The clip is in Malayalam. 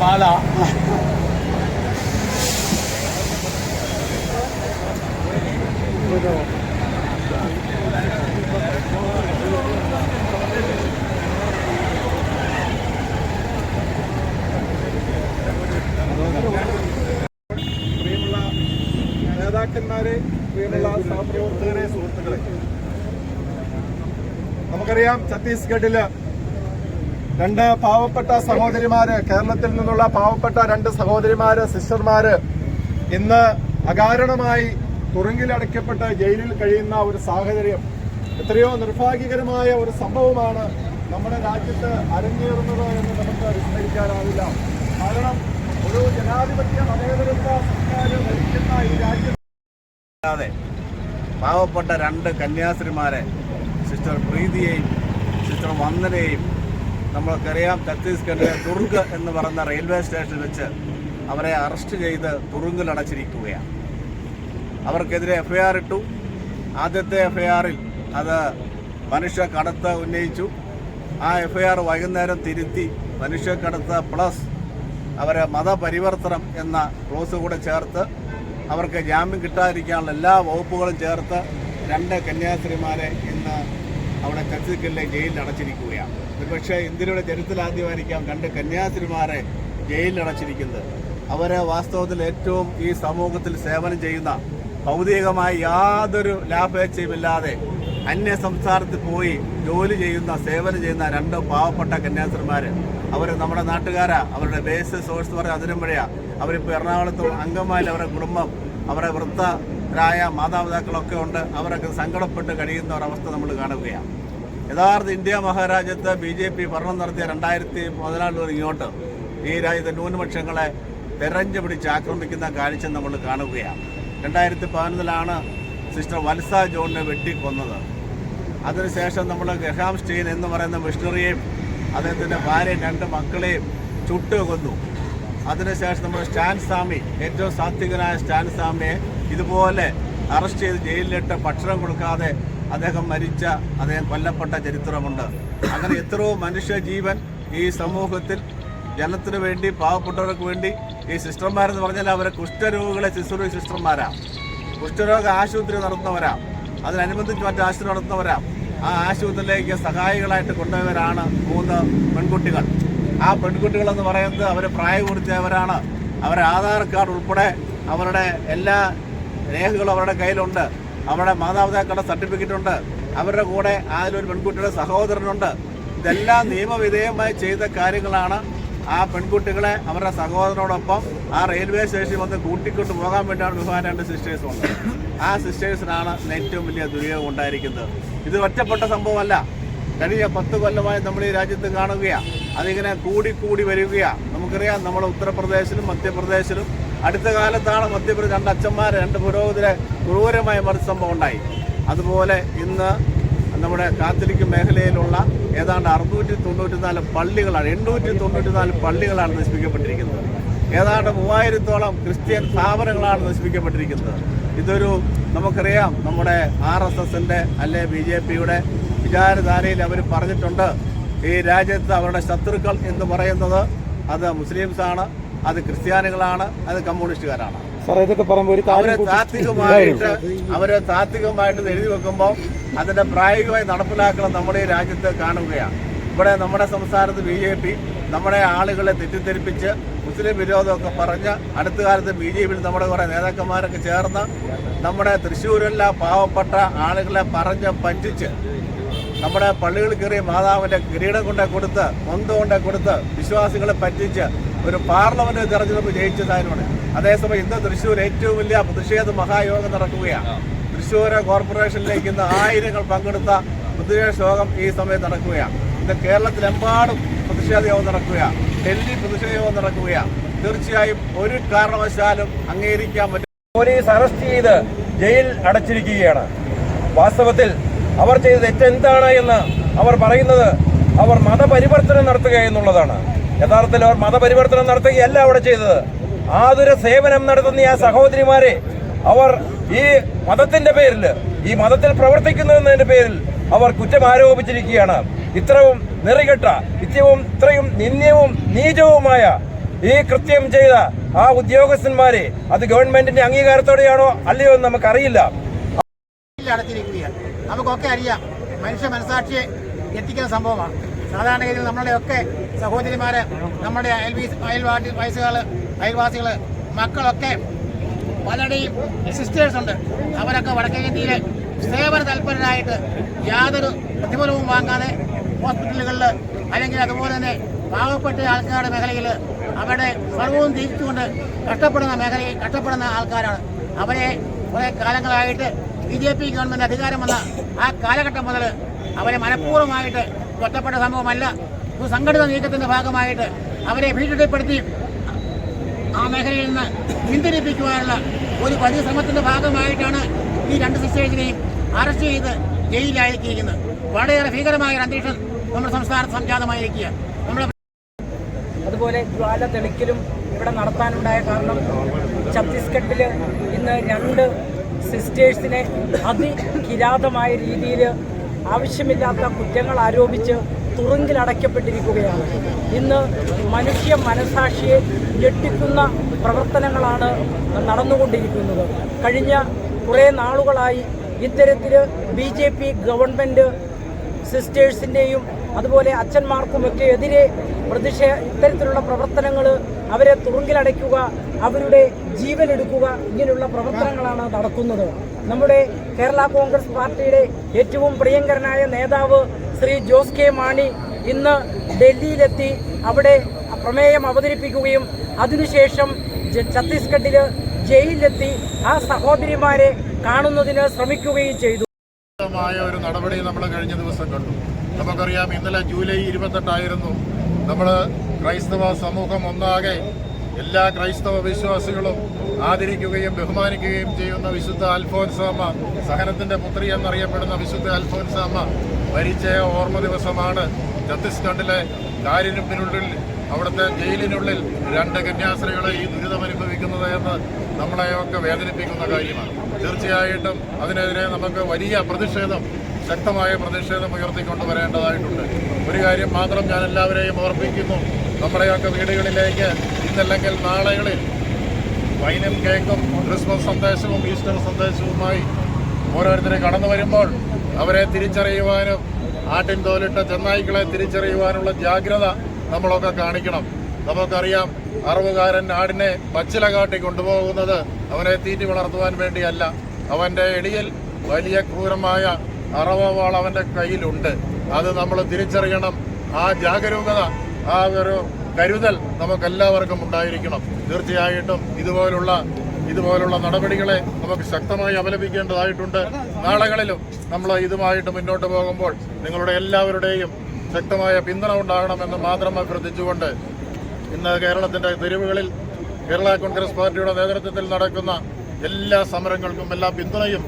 പാല പ്രിയമുള്ള നേതാക്കന്മാരെ പ്രിയമുള്ള സഹപ്രവർത്തകരെ സുഹൃത്തുക്കളെ. നമുക്കറിയാം ഛത്തീസ്ഗഡിൽ രണ്ട് പാവപ്പെട്ട സഹോദരിമാര് കേരളത്തിൽ നിന്നുള്ള പാവപ്പെട്ട രണ്ട് സഹോദരിമാര് സിസ്റ്റർമാര് ഇന്ന് അകാരണമായി തുറങ്കിലടയ്ക്കപ്പെട്ട് ജയിലിൽ കഴിയുന്ന ഒരു സാഹചര്യം എത്രയോ നിർഭാഗ്യകരമായ ഒരു സംഭവമാണ് നമ്മുടെ രാജ്യത്ത് അരങ്ങേറുന്നത് എന്ന് നമുക്ക് വിസ്മരിക്കാനാവില്ല. കാരണം ഒരു ജനാധിപത്യ മതേതരത്വ സർക്കാർ ഭരിക്കുന്ന ഈ രാജ്യം അല്ലാതെ പാവപ്പെട്ട രണ്ട് കന്യാസ്ത്രീമാരെ സിസ്റ്റർ പ്രീതിയെയും സിസ്റ്റർ വന്ദനയെയും നമ്മൾക്കറിയാം ഛത്തീസ്ഗഡിലെ ദുർഗ് എന്ന് പറയുന്ന റെയിൽവേ സ്റ്റേഷനിൽ വെച്ച് അവരെ അറസ്റ്റ് ചെയ്ത് തുറുങ്കിലടച്ചിരിക്കുകയാണ് അവർക്കെതിരെ എഫ്ഐആർ ഇട്ടു. ആദ്യത്തെ എഫ്ഐആറിൽ അത് മനുഷ്യ കടത്ത് ഉന്നയിച്ചു. ആ എഫ്ഐആർ വൈകുന്നേരം തിരുത്തി മനുഷ്യ കടത്ത് പ്ലസ് അവരെ മതപരിവർത്തനം എന്ന ക്ലോസ് കൂടെ ചേർത്ത് അവർക്ക് ജാമ്യം കിട്ടാതിരിക്കാനുള്ള എല്ലാ വകുപ്പുകളും ചേർത്ത് രണ്ട് കന്യാസ്ത്രീമാരെ ഇന്ന് അവിടെ ഛത്തീസ്ഗഡിലെ ജയിലിൽ അടച്ചിരിക്കുകയാണ്. ഒരുപക്ഷെ ഇന്ത്യയുടെ ചരിത്രത്തിലാദ്യമായിരിക്കാം രണ്ട് കന്യാസ്ത്രീമാരെ ജയിലിലടച്ചിരിക്കുന്നത്. അവരെ വാസ്തവത്തിൽ ഏറ്റവും ഈ സമൂഹത്തിൽ സേവനം ചെയ്യുന്ന ഭൗതികമായി യാതൊരു ലാഭേച്ഛയുമില്ലാതെ അന്യ സംസ്ഥാനത്ത് പോയി ജോലി ചെയ്യുന്ന സേവനം ചെയ്യുന്ന രണ്ട് പാവപ്പെട്ട കന്യാസ്ത്രീമാർ അവർ നമ്മുടെ നാട്ടുകാരാ. അവരുടെ ബേസ് സോഴ്സ് പറഞ്ഞ അതിരമ്പഴയാ. അവരിപ്പോൾ എറണാകുളത്തും അങ്കമാലി അവരുടെ കുടുംബം അവരുടെ വൃത്തരായ മാതാപിതാക്കളൊക്കെ ഉണ്ട്. അവരൊക്കെ സങ്കടപ്പെട്ട് കഴിയുന്ന ഒരവസ്ഥ നമ്മൾ കാണുകയാണ്. യഥാർത്ഥ ഇന്ത്യ മഹാരാജ്യത്ത് ബി ജെ പി ഭരണം നടത്തിയ രണ്ടായിരത്തി പതിനാല് മുതൽ ഇങ്ങോട്ട് ഈ രാജ്യത്തെ ന്യൂനപക്ഷങ്ങളെ തെരഞ്ഞു പിടിച്ച് ആക്രമിക്കുന്ന കാഴ്ച നമ്മൾ കാണുകയാണ്. രണ്ടായിരത്തി പതിനൊന്നിലാണ് സിസ്റ്റർ വത്സ ജോണിനെ വെട്ടിക്കൊന്നത്. അതിനുശേഷം നമ്മൾ ഗ്രഹാം സ്റ്റീൻ എന്ന് പറയുന്ന മിഷണറിയെയും അദ്ദേഹത്തിന്റെ ഭാര്യയും രണ്ട് മക്കളെയും ചുട്ട് കൊന്നു അതിനുശേഷം നമ്മൾ സ്റ്റാൻ സ്വാമി ഏറ്റവും സാത്വികനായ സ്റ്റാൻ സ്വാമിയെ ഇതുപോലെ അറസ്റ്റ് ചെയ്ത് ജയിലിലിട്ട് ഭക്ഷണം കൊടുക്കാതെ അദ്ദേഹം മരിച്ച അദ്ദേഹം കൊല്ലപ്പെട്ട ചരിത്രമുണ്ട്. അങ്ങനെ എത്രയോ മനുഷ്യ ജീവൻ ഈ സമൂഹത്തിൽ ജനത്തിനു വേണ്ടി പാവപ്പെട്ടവർക്ക് വേണ്ടി ഈ സിസ്റ്റർമാരെന്ന് പറഞ്ഞാൽ അവരെ കുഷ്ഠരോഗികളെ ശുശ്രൂഷ സിസ്റ്റർമാരാണ് കുഷ്ഠരോഗ ആശുപത്രി നടത്തുന്നവരാ. അതിനനുബന്ധിച്ച് മറ്റു ആശുപത്രി നടത്തുന്നവരാ. ആ ആശുപത്രിയിലേക്ക് സഹായികളായിട്ട് കൊണ്ടുപോയവരാണ് മൂന്ന് പെൺകുട്ടികൾ. ആ പെൺകുട്ടികളെന്ന് പറയുന്നത് അവർ പ്രായപൂർത്തിയായവരാണ്. അവരുടെ ആധാർ കാർഡ് ഉൾപ്പെടെ അവരുടെ എല്ലാ രേഖകളും അവരുടെ കയ്യിലുണ്ട്. അവരുടെ മാതാപിതാക്കളുടെ സർട്ടിഫിക്കറ്റ് ഉണ്ട്. അവരുടെ കൂടെ അതിലൊരു പെൺകുട്ടിയുടെ സഹോദരനുണ്ട്. ഇതെല്ലാം നിയമവിധേയമായി ചെയ്ത കാര്യങ്ങളാണ്. ആ പെൺകുട്ടികളെ അവരുടെ സഹോദരനോടൊപ്പം ആ റെയിൽവേ സ്റ്റേഷനിൽ വന്ന് കൂട്ടിക്കൊണ്ട് പോകാൻ വേണ്ടിയാണ് വിഭാഗം രണ്ട് സിസ്റ്റേഴ്സ് ഉണ്ട് ആ സിസ്റ്റേഴ്സിനാണ് ഏറ്റവും വലിയ ദുരിതം ഉണ്ടായിരിക്കുന്നത്. ഇത് ഒറ്റപ്പെട്ട സംഭവമല്ല. കഴിഞ്ഞ പത്ത് കൊല്ലമായി നമ്മൾ ഈ രാജ്യത്ത് കാണുകയാണ് അതിങ്ങനെ കൂടി വരികയാണ് നമുക്കറിയാം നമ്മുടെ ഉത്തർപ്രദേശിലും മധ്യപ്രദേശിലും അടുത്ത കാലത്താണ് മധ്യപ്രദേശ് രണ്ട് അച്ഛന്മാർ രണ്ട് പുരോഹിതരെ ക്രൂരമായ മറിച്ച് സംഭവം ഉണ്ടായി. അതുപോലെ ഇന്ന് നമ്മുടെ കാത്തലിക് മേഖലയിലുള്ള ഏതാണ്ട് അറുന്നൂറ്റി തൊണ്ണൂറ്റി നാല് പള്ളികളാണ് എണ്ണൂറ്റി തൊണ്ണൂറ്റി നാല് പള്ളികളാണ് നശിപ്പിക്കപ്പെട്ടിരിക്കുന്നത്. ഏതാണ്ട് മൂവായിരത്തോളം ക്രിസ്ത്യൻ സ്ഥാപനങ്ങളാണ് നശിപ്പിക്കപ്പെട്ടിരിക്കുന്നത്. ഇതൊരു നമുക്കറിയാം നമ്മുടെ ആർ എസ് എസിന്റെ അല്ലെ ബി ജെ പിയുടെ വിചാരധാരയിൽ അവർ പറഞ്ഞിട്ടുണ്ട്. ഈ രാജ്യത്ത് അവരുടെ ശത്രുക്കൾ എന്ന് പറയുന്നത് അത് മുസ്ലിംസ് ആണ് അത് ക്രിസ്ത്യാനികളാണ് അത് കമ്മ്യൂണിസ്റ്റുകാരാണ്. അവരെ താത്വികമായിട്ട് അവരെ താത്വികമായിട്ട് എഴുതി വെക്കുമ്പോൾ അതിന്റെ പ്രായോഗികമായി നടപ്പിലാക്കണം നമ്മുടെ ഈ രാജ്യത്ത് കാണുകയാണ്. ഇവിടെ നമ്മുടെ സംസ്ഥാനത്ത് ബി ജെ പി നമ്മുടെ ആളുകളെ തെറ്റിദ്ധരിപ്പിച്ച് മുസ്ലിം വിരോധമൊക്കെ പറഞ്ഞ് അടുത്ത കാലത്ത് ബി ജെ പിയിൽ നമ്മുടെ കുറേ നേതാക്കന്മാരൊക്കെ ചേർന്ന് നമ്മുടെ തൃശ്ശൂരിലെ പാവപ്പെട്ട ആളുകളെ പറഞ്ഞ് പറ്റിച്ച് നമ്മുടെ പള്ളികളിൽ കയറിയ മാതാവിന്റെ കിരീടം കൊണ്ടേ കൊടുത്ത് മന്ത് കൊണ്ടേ കൊടുത്ത് വിശ്വാസികളെ പറ്റിച്ച് ഒരു പാർലമെന്റ് തെരഞ്ഞെടുപ്പ് ജയിച്ചതായതിനോട് അതേസമയം ഇന്ന് തൃശ്ശൂർ ഏറ്റവും വലിയ പ്രതിഷേധ മഹായോഗം നടക്കുകയാണ്. തൃശ്ശൂർ കോർപ്പറേഷനിലേക്ക് ഇന്ന് ആയിരങ്ങൾ പങ്കെടുത്ത പ്രതിഷേധ യോഗം ഈ സമയത്ത് നടക്കുകയാണ്. ഇത് കേരളത്തിലെമ്പാടും പ്രതിഷേധ യോഗം നടക്കുകയാണ് ഡൽഹി പ്രതിഷേധ യോഗം നടക്കുകയാണ് തീർച്ചയായും ഒരു കാരണവശാലും അംഗീകരിക്കാൻ പറ്റും പോലീസ് അറസ്റ്റ് ചെയ്ത് ജയിൽ അടച്ചിരിക്കുകയാണ്. വാസ്തവത്തിൽ അവർ ചെയ്ത തെറ്റെന്താണ് എന്ന് അവർ പറയുന്നത് അവർ മതപരിവർത്തനം നടത്തുക എന്നുള്ളതാണ്. യഥാർത്ഥത്തിൽ അവർ മതപരിവർത്തനം നടത്തുകയല്ല അവിടെ ചെയ്തത്. ആതുര സേവനം നടത്തുന്ന ആ സഹോദരിമാരെ അവർ ഈ മതത്തിന്റെ പേരിൽ ഈ മതത്തിൽ പ്രവർത്തിക്കുന്നു എന്നതിന്റെ പേരിൽ അവർ കുറ്റം ആരോപിച്ചിരിക്കുകയാണ്. ഇത്രയും നിറികെട്ട നിത്യവും ഇത്രയും നിന്ദ്യവും നീചവുമായ ഈ കൃത്യം ചെയ്ത ആ ഉദ്യോഗസ്ഥന്മാരെ അത് ഗവൺമെന്റിന്റെ അംഗീകാരത്തോടെയാണോ അല്ലയോ എന്ന് നമുക്കറിയില്ല. നമുക്കൊക്കെ അറിയാം മനുഷ്യ മനസാക്ഷിയെ എത്തിക്കുന്ന സംഭവമാണ്. സാധാരണഗതിയിൽ നമ്മുടെയൊക്കെ സഹോദരിമാര് നമ്മുടെ അയൽവീ അയൽവാട്ടി വയസ്സുകൾ അയൽവാസികൾ മക്കളൊക്കെ പലരുടെയും സിസ്റ്റേഴ്സ് ഉണ്ട്. അവരൊക്കെ വടക്കേ ഇന്ത്യയിലെ സേവന തൽപരരായിട്ട് യാതൊരു പ്രതിഫലവും വാങ്ങാതെ ഹോസ്പിറ്റലുകളിൽ അല്ലെങ്കിൽ അതുപോലെ തന്നെ പാവപ്പെട്ട ആൾക്കാരുടെ മേഖലയിൽ അവരുടെ സർവവും തിരിച്ചുകൊണ്ട് കഷ്ടപ്പെടുന്ന മേഖലയിൽ കഷ്ടപ്പെടുന്ന ആൾക്കാരാണ്. അവരെ കുറെ കാലങ്ങളായിട്ട് ബി ജെ പി ഗവൺമെന്റ് അധികാരം വന്ന ആ കാലഘട്ടം മുതൽ അവരെ മനഃപൂർവമായിട്ട് ഒറ്റപ്പെട്ട സംഭവമല്ല. ഒരു സംഘടിത നീക്കത്തിന്റെ ഭാഗമായിട്ട് അവരെ ഭീഷണിപ്പെടുത്തി ആ മേഖലയിൽ നിന്ന് പിന്തിരിപ്പിക്കുവാനുള്ള ഒരു വലിയ ശ്രമത്തിന്റെ ഭാഗമായിട്ടാണ് ഈ രണ്ട് സിസ്റ്റേഴ്സിനെയും അറസ്റ്റ് ചെയ്ത് ജയിലിലായിരിക്കുന്നത്. വളരെയേറെ ഭീകരമായ ഒരു അന്തരീക്ഷം നമ്മുടെ സംസ്ഥാനത്ത് സംജാതമായിരിക്കുക നമ്മുടെ അതുപോലെ ജ്വാല തെളിക്കലും ഇവിടെ നടത്താനുണ്ടായ കാരണം ഛത്തീസ്ഗഡിൽ ഇന്ന് രണ്ട് സിസ്റ്റേഴ്സിനെ അതികിരാതമായ രീതിയിൽ ആവശ്യമില്ലാത്ത കുറ്റങ്ങൾ ആരോപിച്ച് തുറുങ്കിലടയ്ക്കപ്പെട്ടിരിക്കുകയാണ് ഇന്ന് മനുഷ്യ മനസാക്ഷിയെ ഞെട്ടിക്കുന്ന പ്രവർത്തനങ്ങളാണ് നടന്നുകൊണ്ടിരിക്കുന്നത്. കഴിഞ്ഞ കുറേ നാളുകളായി ഇത്തരത്തിൽ ബി ജെ പി ഗവൺമെന്റ് സിസ്റ്റേഴ്സിന്റെയും അതുപോലെ അച്ഛന്മാർക്കുമൊക്കെ എതിരെ പ്രതിഷേ ഇത്തരത്തിലുള്ള പ്രവർത്തനങ്ങൾ അവരെ തുറുങ്കിലടയ്ക്കുക അവരുടെ ജീവൻ എടുക്കുക ഇങ്ങനെയുള്ള പ്രവർത്തനങ്ങളാണ് നടക്കുന്നത്. നമ്മുടെ കേരള കോൺഗ്രസ് പാർട്ടിയുടെ ഏറ്റവും പ്രിയങ്കരനായ നേതാവ് ശ്രീ ജോസ് കെ മാണി ഇന്ന് ഡൽഹിയിലെത്തി അവിടെ പ്രമേയം അവതരിപ്പിക്കുകയും അതിനുശേഷം ഛത്തീസ്ഗഡിൽ ജയിലിലെത്തി ആ സഹോദരിമാരെ കാണുന്നതിന് ശ്രമിക്കുകയും ചെയ്തു. മായ ഒരു നടപടി നമ്മൾ കഴിഞ്ഞ ദിവസം കണ്ടു. നമുക്കറിയാം ഇന്നലെ ജൂലൈ ഇരുപത്തെട്ടായിരുന്നു. നമ്മൾ ക്രൈസ്തവ സമൂഹം ഒന്നാകെ എല്ലാ ക്രൈസ്തവ വിശ്വാസികളും ആദരിക്കുകയും ബഹുമാനിക്കുകയും ചെയ്യുന്ന വിശുദ്ധ അൽഫോൻസാമ്മ സഹനത്തിന്റെ പുത്രി എന്നറിയപ്പെടുന്ന വിശുദ്ധ അൽഫോൻസാമ്മ മരിച്ച ഓർമ്മ ദിവസമാണ്. ഛത്തീസ്ഗഡിലെ കാര്യനുപ്പിനുള്ളിൽ അവിടുത്തെ ജയിലിനുള്ളിൽ രണ്ട് കന്യാസ്ത്രീകളെ ഈ ദുരിതമനുഭവിക്കുന്നത് എന്ന് നമ്മളെയൊക്കെ വേദനിപ്പിക്കുന്ന കാര്യമാണ്. തീർച്ചയായിട്ടും അതിനെതിരെ നമുക്ക് വലിയ പ്രതിഷേധം ശക്തമായ പ്രതിഷേധം ഉയർത്തിക്കൊണ്ട് വരേണ്ടതായിട്ടുണ്ട്. ഒരു കാര്യം മാത്രം ഞാൻ എല്ലാവരെയും ഓർപ്പിക്കുന്നു. നമ്മുടെയൊക്കെ വീടുകളിലേക്ക് ഇന്നല്ലെങ്കിൽ നാളെകളിൽ വൈനും കേക്കും ക്രിസ്മസ് സന്ദേശവും ഈസ്റ്റർ സന്ദേശവുമായി ഓരോരുത്തരെ കടന്നു വരുമ്പോൾ അവരെ തിരിച്ചറിയുവാനും ആട്ടിൻ തോലിട്ട ചെന്നായ്ക്കളെ തിരിച്ചറിയുവാനുള്ള ജാഗ്രത നമ്മളൊക്കെ കാണിക്കണം. നമുക്കറിയാം അറിവുകാരൻ ആടിനെ പച്ചില കാട്ടി കൊണ്ടുപോകുന്നത് അവനെ തീറ്റി വളർത്തുവാൻ വേണ്ടിയല്ല. അവന്റെ എടിയിൽ വലിയ ക്രൂരമായ അറവവാൾ അവന്റെ കയ്യിലുണ്ട്. അത് നമ്മൾ തിരിച്ചറിയണം. ആ ജാഗരൂകത ആ ഒരു കരുതൽ നമുക്കെല്ലാവർക്കും ഉണ്ടായിരിക്കണം. തീർച്ചയായിട്ടും ഇതുപോലുള്ള ഇതുപോലുള്ള നടപടികളെ നമുക്ക് ശക്തമായി അപലപിക്കേണ്ടതായിട്ടുണ്ട്. നാളുകളിലും നമ്മൾ ഇതുമായിട്ട് മുന്നോട്ട് പോകുമ്പോൾ നിങ്ങളുടെ എല്ലാവരുടെയും ശക്തമായ പിന്തുണ ഉണ്ടാകണമെന്ന് മാത്രം അഭ്യർത്ഥിച്ചുകൊണ്ട് ഇന്ന് കേരളത്തിന്റെ തെരുവുകളിൽ കേരള കോൺഗ്രസ് പാർട്ടിയുടെ നേതൃത്വത്തിൽ നടക്കുന്ന എല്ലാ സമരങ്ങൾക്കും എല്ലാ പിന്തുണയും